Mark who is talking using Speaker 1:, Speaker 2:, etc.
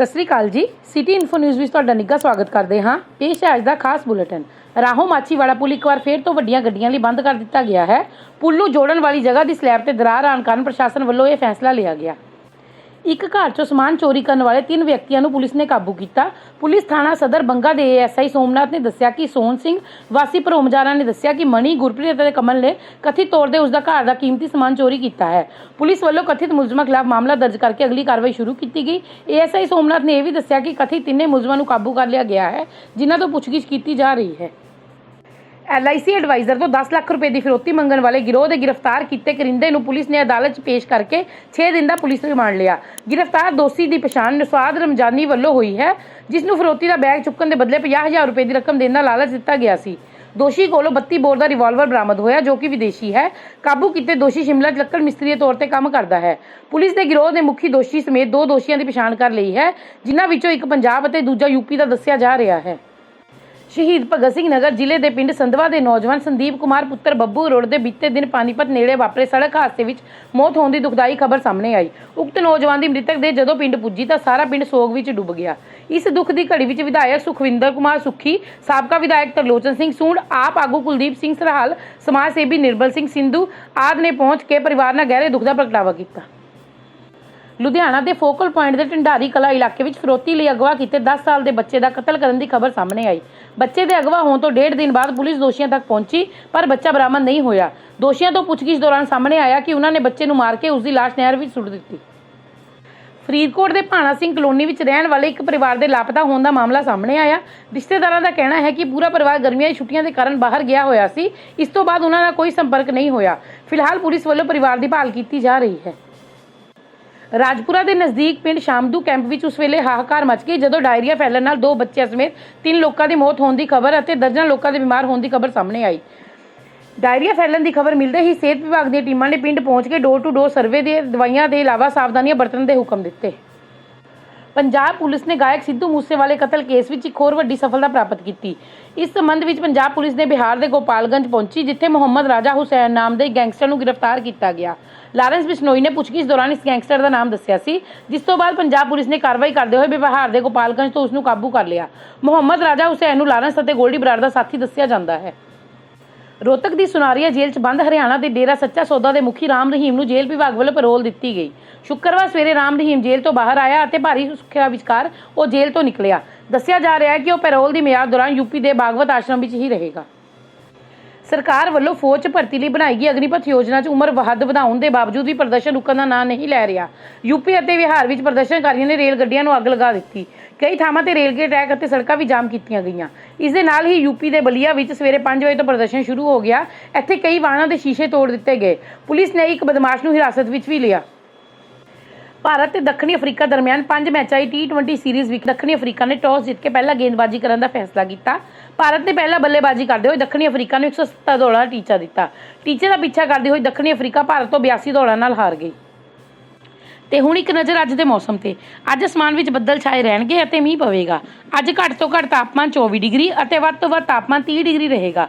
Speaker 1: ਸਤਿ ਸ੍ਰੀ ਅਕਾਲ ਜੀ। City info news ਵਿੱਚ ਤੁਹਾਡਾ ਨਿੱਘਾ ਸਵਾਗਤ ਕਰਦੇ ਹਾਂ। ਪੇਸ਼ ਹੈ ਅੱਜ ਦਾ ਖਾਸ ਬੁਲੇਟਿਨ। ਰਾਹੋਂ ਮਾਚੀਵਾੜਾ ਪੁਲ ਇੱਕ ਵਾਰ ਫੇਰ ਤੋਂ ਵੱਡੀਆਂ ਗੱਡੀਆਂ ਲਈ ਬੰਦ ਕਰ ਦਿੱਤਾ ਗਿਆ ਹੈ। ਪੁਲ ਨੂੰ ਜੋੜਨ ਵਾਲੀ ਜਗ੍ਹਾ ਦੀ ਸਲੈਬ ਤੇ ਦਰਾਰ ਆਉਣ ਕਾਰਨ ਪ੍ਰਸ਼ਾਸਨ ਵੱਲੋਂ ਇਹ ਫੈਸਲਾ ਲਿਆ ਗਿਆ। ਇੱਕ ਘਰ ਚੋਂ ਸਮਾਨ ਚੋਰੀ ਕਰਨ ਵਾਲੇ ਤਿੰਨ ਵਿਅਕਤੀਆਂ ਨੂੰ ਪੁਲਿਸ ਨੇ ਕਾਬੂ ਕੀਤਾ। ਪੁਲਿਸ ਥਾਣਾ ਸਦਰ ਬੰਗਾ ਦੇ ਏਐਸਆਈ ਸੋਮਨਾਥ ਨੇ ਦੱਸਿਆ ਕਿ ਸੋਹਣ ਸਿੰਘ, ਵਾਸੀ ਭਰੋਮਜਾਰਾ ਨੇ ਦੱਸਿਆ ਕਿ ਮਣੀ ਗੁਰਪ੍ਰੀਤ ਅਤੇ ਕਮਲ ਨੇ ਕਥਿਤ ਤੌਰ ਤੇ ਉਸ ਦਾ ਘਰ ਦਾ ਕੀਮਤੀ ਸਮਾਨ ਚੋਰੀ ਕੀਤਾ ਹੈ। ਪੁਲਿਸ ਵੱਲੋਂ ਕਥਿਤ ਮੁਲਜ਼ਮਾਂ ਖਿਲਾਫ ਮਾਮਲਾ ਦਰਜ ਕਰਕੇ ਅਗਲੀ ਕਾਰਵਾਈ ਸ਼ੁਰੂ ਕੀਤੀ ਗਈ। ਏਐਸਆਈ ਸੋਮਨਾਥ ਨੇ ਇਹ ਵੀ ਦੱਸਿਆ ਕਿ ਕਥਿਤ ਤਿੰਨੇ ਮੁਲਜ਼ਮਾਂ ਨੂੰ ਕਾਬੂ ਕਰ ਲਿਆ ਗਿਆ ਹੈ, ਜਿਨ੍ਹਾਂ ਤੋਂ ਪੁੱਛਗਿੱਛ ਕੀਤੀ ਜਾ ਰਹੀ ਹੈ। ਐਲਆਈਸੀ ਐਡਵਾਈਜ਼ਰ ਤੋਂ 10 ਲੱਖ ਰੁਪਏ ਦੀ ਫਿਰੌਤੀ ਮੰਗਣ ਵਾਲੇ ਗਿਰੋਹ ਦੇ ਗ੍ਰਿਫਤਾਰ ਕੀਤੇ ਕਰਿੰਦੇ ਨੂੰ ਪੁਲਿਸ ਨੇ ਅਦਾਲਤ 'ਚ ਪੇਸ਼ ਕਰਕੇ 6 ਦਿਨ ਦਾ ਪੁਲਿਸ ਰਿਮਾਂਡ ਲਿਆ। ਗ੍ਰਿਫਤਾਰ ਦੋਸ਼ੀ ਦੀ ਪਛਾਣ ਨਸਵਾਦ ਰਮਜ਼ਾਨੀ ਵੱਲੋਂ ਹੋਈ ਹੈ, ਜਿਸ ਨੂੰ ਫਿਰੋਤੀ ਦਾ ਬੈਗ ਚੁੱਕਣ ਦੇ ਬਦਲੇ 50000 ਰੁਪਏ ਦੀ ਰਕਮ ਦੇਣ ਦਾ ਲਾਲਚ ਦਿੱਤਾ ਗਿਆ ਸੀ। ਦੋਸ਼ੀ ਕੋਲੋਂ 32 ਬੋਰ ਦਾ ਰਿਵਾਲਵਰ ਬਰਾਮਦ ਹੋਇਆ, ਜੋ ਕਿ ਵਿਦੇਸ਼ੀ ਹੈ। ਕਾਬੂ ਕੀਤੇ ਦੋਸ਼ੀ ਸ਼ਿਮਲਾ 'ਚ ਲੱਕੜ ਮਿਸਤਰੀ ਦੇ ਤੌਰ ਤੇ ਕੰਮ ਕਰਦਾ ਹੈ। ਪੁਲਿਸ ਦੇ ਗਿਰੋਹ ਦੇ ਮੁਖੀ ਦੋਸ਼ੀ ਸਮੇਤ ਦੋ ਦੋਸ਼ੀਆਂ ਦੀ ਪਛਾਣ ਕਰ ਲਈ ਹੈ, ਜਿਨ੍ਹਾਂ ਵਿੱਚੋਂ ਇੱਕ ਪੰਜਾਬ ਅਤੇ ਦੂਜਾ ਯੂਪੀ ਦਾ ਦੱਸਿਆ ਜਾ ਰਿਹਾ ਹੈ। ਸ਼ਹੀਦ ਭਗਤ ਸਿੰਘ ਨਗਰ ਜ਼ਿਲ੍ਹੇ ਦੇ ਪਿੰਡ ਸੰਧਵਾ ਦੇ ਨੌਜਵਾਨ ਸੰਦੀਪ ਕੁਮਾਰ ਪੁੱਤਰ ਬੱਬੂ ਰੋਡ ਦੇ ਬੀਤੇ ਦਿਨ ਪਾਨੀਪਤ ਨੇੜੇ ਵਾਪਰੇ ਸੜਕ ਹਾਦਸੇ ਵਿੱਚ ਮੌਤ ਹੋਣ ਦੀ ਦੁਖਦਾਈ ਖਬਰ ਸਾਹਮਣੇ ਆਈ। ਉਕਤ ਨੌਜਵਾਨ ਦੀ ਮ੍ਰਿਤਕ ਦੇ ਜਦੋਂ ਪਿੰਡ ਪੁੱਜੀ ਤਾਂ ਸਾਰਾ ਪਿੰਡ ਸੋਗ ਵਿੱਚ ਡੁੱਬ ਗਿਆ। ਇਸ ਦੁੱਖ ਦੀ ਘੜੀ ਵਿੱਚ ਵਿਧਾਇਕ ਸੁਖਵਿੰਦਰ ਕੁਮਾਰ ਸੁੱਖੀ, ਸਾਬਕਾ ਵਿਧਾਇਕ ਤਰਲੋਚਨ ਸਿੰਘ ਸੂੰਡ ਆਪ ਆਗੂ ਕੁਲਦੀਪ ਸਿੰਘ ਸਰਹਾਲ ਸਮਾਜ ਸੇਵੀ ਨਿਰਬਲ ਸਿੰਘ ਸਿੰਧੂ ਆਦਿ ਨੇ ਪਹੁੰਚ ਕੇ ਪਰਿਵਾਰ ਨਾਲ ਗਹਿਰੇ ਦੁੱਖ ਦਾ ਪ੍ਰਗਟਾਵਾ ਕੀਤਾ। ਲੁਧਿਆਣਾ ਦੇ ਫੋਕਲ ਪੁਆਇੰਟ ਦੇ ਢੰਡਾਰੀ ਕਲਾ ਇਲਾਕੇ ਵਿੱਚ ਫਰੋਤੀ ਲਈ ਅਗਵਾ ਕੀਤੇ 10 ਸਾਲ ਦੇ ਬੱਚੇ ਦਾ ਕਤਲ ਕਰਨ ਦੀ ਖਬਰ ਸਾਹਮਣੇ ਆਈ। ਬੱਚੇ ਦੇ ਅਗਵਾ ਹੋਣ ਤੋਂ ਡੇਢ ਦਿਨ ਬਾਅਦ ਪੁਲਿਸ ਦੋਸ਼ੀਆਂ ਤੱਕ ਪਹੁੰਚੀ, ਪਰ ਬੱਚਾ ਬਰਾਮਦ ਨਹੀਂ ਹੋਇਆ। ਦੋਸ਼ੀਆਂ ਤੋਂ ਪੁੱਛਗਿੱਛ ਦੌਰਾਨ ਸਾਹਮਣੇ ਆਇਆ ਕਿ ਉਹਨਾਂ ਨੇ ਬੱਚੇ ਨੂੰ ਮਾਰ ਕੇ ਉਸ ਦੀ ਲਾਸ਼ ਨਹਿਰ ਵਿੱਚ ਸੁੱਟ ਦਿੱਤੀ। ਫਰੀਦਕੋਟ ਦੇ ਭਾਣਾ ਸਿੰਘ ਕਲੋਨੀ ਵਿੱਚ ਰਹਿਣ ਵਾਲੇ ਇੱਕ ਪਰਿਵਾਰ ਦੇ ਲਾਪਤਾ ਹੋਣ ਦਾ ਮਾਮਲਾ ਸਾਹਮਣੇ ਆਇਆ। ਰਿਸ਼ਤੇਦਾਰਾਂ ਦਾ ਕਹਿਣਾ ਹੈ ਕਿ ਪੂਰਾ ਪਰਿਵਾਰ ਗਰਮੀਆਂ ਦੀ ਛੁੱਟੀਆਂ ਦੇ ਕਾਰਨ ਬਾਹਰ ਗਿਆ ਹੋਇਆ ਸੀ। ਇਸ ਤੋਂ ਬਾਅਦ ਉਹਨਾਂ ਦਾ ਕੋਈ ਸੰਪਰਕ ਨਹੀਂ ਹੋਇਆ। ਫਿਲਹਾਲ ਪੁਲਿਸ ਵੱਲੋਂ ਪਰਿਵਾਰ ਦੀ ਭਾਲ ਕੀਤੀ ਜਾ ਰਹੀ ਹੈ। ਰਾਜਪੁਰਾ ਦੇ ਨਜ਼ਦੀਕ ਪਿੰਡ ਸ਼ਾਮਦੂ ਕੈਂਪ ਵਿੱਚ ਉਸ ਵੇਲੇ ਹਾਹਾਕਾਰ ਮਚ ਗਈ ਜਦੋਂ ਡਾਇਰੀਆ ਫੈਲਣ ਨਾਲ ਦੋ ਬੱਚਿਆਂ ਸਮੇਤ ਤਿੰਨ ਲੋਕਾਂ ਦੀ ਮੌਤ ਹੋਣ ਦੀ ਖਬਰ ਅਤੇ ਦਰਜਨਾਂ ਲੋਕਾਂ ਦੇ ਬਿਮਾਰ ਹੋਣ ਦੀ ਖਬਰ ਸਾਹਮਣੇ ਆਈ। ਡਾਇਰੀਆ ਫੈਲਣ ਦੀ ਖਬਰ ਮਿਲਦੇ ਹੀ ਸਿਹਤ ਵਿਭਾਗ ਦੀਆਂ ਟੀਮਾਂ ਨੇ ਪਿੰਡ ਪਹੁੰਚ ਕੇ ਡੋਰ ਟੂ ਡੋਰ ਸਰਵੇ ਦੇ ਦਵਾਈਆਂ ਦੇ ਇਲਾਵਾ ਸਾਵਧਾਨੀਆਂ ਵਰਤਣ ਦੇ ਹੁਕਮ ਦਿੱਤੇ। ਪੰਜਾਬ ਪੁਲਿਸ ਨੇ ਗਾਇਕ ਸਿੱਧੂ ਮੂਸੇਵਾਲੇ ਕਤਲ ਕੇਸ ਵਿੱਚ ਇੱਕ ਹੋਰ ਵੱਡੀ ਸਫਲਤਾ ਪ੍ਰਾਪਤ ਕੀਤੀ। ਇਸ ਸੰਬੰਧ ਵਿੱਚ ਪੰਜਾਬ ਪੁਲਿਸ ਨੇ ਬਿਹਾਰ ਦੇ ਗੋਪਾਲਗੰਜ ਪਹੁੰਚੀ, ਜਿੱਥੇ ਮੁਹੰਮਦ ਰਾਜਾ ਹੁਸੈਨ ਨਾਮ ਦੇ ਗੈਂਗਸਟਰ ਨੂੰ ਗ੍ਰਿਫਤਾਰ ਕੀਤਾ ਗਿਆ। ਲਾਰੈਂਸ ਬਿਸ਼ਨੋਈ ਨੇ ਪੁੱਛਗਿੱਛ ਦੌਰਾਨ ਇਸ ਗੈਂਗਸਟਰ ਦਾ ਨਾਮ ਦੱਸਿਆ ਸੀ। ਜਿਸ ਤੋਂ ਬਾਅਦ ਪੰਜਾਬ ਪੁਲਿਸ ਨੇ ਕਾਰਵਾਈ ਕਰਦੇ ਹੋਏ ਬਿਹਾਰ ਦੇ ਗੋਪਾਲਗੰਜ ਤੋਂ ਉਸ ਨੂੰ ਕਾਬੂ ਕਰ ਲਿਆ। ਮੁਹੰਮਦ ਰਾਜਾ ਹੁਸੈਨ ਨੂੰ ਲਾਰੈਂਸ ਅਤੇ ਗੋਲਡੀ ਬਰਾੜ ਦਾ ਸਾਥੀ ਦੱਸਿਆ ਜਾਂਦਾ ਹੈ। ਰੋਹਤਕ ਦੀ ਸੁਨਾਰੀਆ ਜੇਲ੍ਹ 'ਚ ਬੰਦ ਹਰਿਆਣਾ ਦੇ ਡੇਰਾ ਸੱਚਾ ਸੌਦਾ ਦੇ ਮੁਖੀ ਰਾਮ ਰਹੀਮ ਨੂੰ ਜੇਲ੍ਹ ਵਿਭਾਗ ਵੱਲੋਂ ਪੈਰੋਲ ਦਿੱਤੀ ਗਈ। ਸ਼ੁੱਕਰਵਾਰ ਸਵੇਰੇ ਰਾਮ ਰਹੀਮ ਜੇਲ੍ਹ ਤੋਂ ਬਾਹਰ ਆਇਆ ਅਤੇ ਭਾਰੀ ਸੁਰੱਖਿਆ ਵਿਚਕਾਰ ਉਹ ਜੇਲ੍ਹ ਤੋਂ ਨਿਕਲਿਆ। ਦੱਸਿਆ ਜਾ ਰਿਹਾ ਹੈ ਕਿ ਉਹ ਪੈਰੋਲ ਦੀ ਮਿਆਦ ਦੌਰਾਨ ਯੂਪੀ ਦੇ ਬਾਗਵਤ ਆਸ਼ਰਮ ਵਿੱਚ ਹੀ ਰਹੇਗਾ। ਸਰਕਾਰ ਵੱਲੋਂ ਫੌਜ 'ਚ ਭਰਤੀ ਲਈ ਬਣਾਈ ਗਈ ਅਗਨੀਪਥ ਯੋਜਨਾ 'ਚ ਉਮਰ ਹੱਦ ਵਧਾਉਣ ਦੇ ਬਾਵਜੂਦ ਵੀ ਪ੍ਰਦਰਸ਼ਨ ਰੁਕਣ ਦਾ ਨਾਂ ਨਹੀਂ ਲੈ ਰਿਹਾ। ਯੂਪੀ ਅਤੇ ਬਿਹਾਰ ਵਿੱਚ ਪ੍ਰਦਰਸ਼ਨਕਾਰੀਆਂ ਨੇ ਰੇਲ ਗੱਡੀਆਂ ਨੂੰ ਅੱਗ ਲਗਾ ਦਿੱਤੀ। ਕਈ ਥਾਵਾਂ ਤੇ ਰੇਲਵੇ ਟਰੈਕ ਅਤੇ ਸੜਕਾਂ ਵੀ ਜਾਮ ਕੀਤੀਆਂ ਗਈਆਂ। ਇਸ ਦੇ ਨਾਲ ਹੀ ਯੂਪੀ ਦੇ ਬਲੀਆ ਵਿੱਚ ਸਵੇਰੇ 5 ਵਜੇ ਤੋਂ ਪ੍ਰਦਰਸ਼ਨ ਸ਼ੁਰੂ ਹੋ ਗਿਆ। ਇੱਥੇ ਕਈ ਵਾਹਨਾਂ ਦੇ ਸ਼ੀਸ਼ੇ ਤੋੜ ਦਿੱਤੇ ਗਏ। ਪੁਲਿਸ ਨੇ ਇੱਕ ਬਦਮਾਸ਼ ਨੂੰ ਹਿਰਾਸਤ ਵਿੱਚ ਵੀ ਲਿਆ। ਭਾਰਤ ਤੇ ਦੱਖਣੀ ਅਫਰੀਕਾ ਦਰਮਿਆਨ ਪੰਜ ਮੈਚਾਂ ਦੀ ਟੀ20 ਸੀਰੀਜ਼ ਵਿੱਚ ਦੱਖਣੀ ਅਫਰੀਕਾ ਨੇ ਟਾਸ ਜਿੱਤ ਕੇ ਪਹਿਲਾਂ ਗੇਂਦਬਾਜ਼ੀ ਕਰਨ ਦਾ ਫੈਸਲਾ ਕੀਤਾ। ਭਾਰਤ ਨੇ ਪਹਿਲਾਂ ਬੱਲੇਬਾਜ਼ੀ ਕਰਦੇ ਹੋਏ ਦੱਖਣੀ ਅਫਰੀਕਾ ਨੂੰ 170 ਦੌੜਾਂ ਦਾ ਟੀਚਾ ਦਿੱਤਾ। ਟੀਚੇ ਦਾ ਪਿੱਛਾ ਕਰਦੇ ਹੋਏ ਦੱਖਣੀ ਅਫਰੀਕਾ ਭਾਰਤ ਤੋਂ 82 ਦੌੜਾਂ ਨਾਲ ਹਾਰ ਗਈ। ਤੇ ਹੁਣ ਇੱਕ ਨਜ਼ਰ ਅੱਜ ਦੇ ਮੌਸਮ ਤੇ। ਅੱਜ ਅਸਮਾਨ ਵਿੱਚ ਬੱਦਲ ਛਾਏ ਰਹਿਣਗੇ ਅਤੇ ਮੀਂਹ ਪਵੇਗਾ। ਅੱਜ ਘੱਟ ਤੋਂ ਘੱਟ ਤਾਪਮਾਨ 24 ਡਿਗਰੀ ਅਤੇ ਵੱਧ ਤੋਂ ਵੱਧ ਤਾਪਮਾਨ 30 ਡਿਗਰੀ ਰਹੇਗਾ।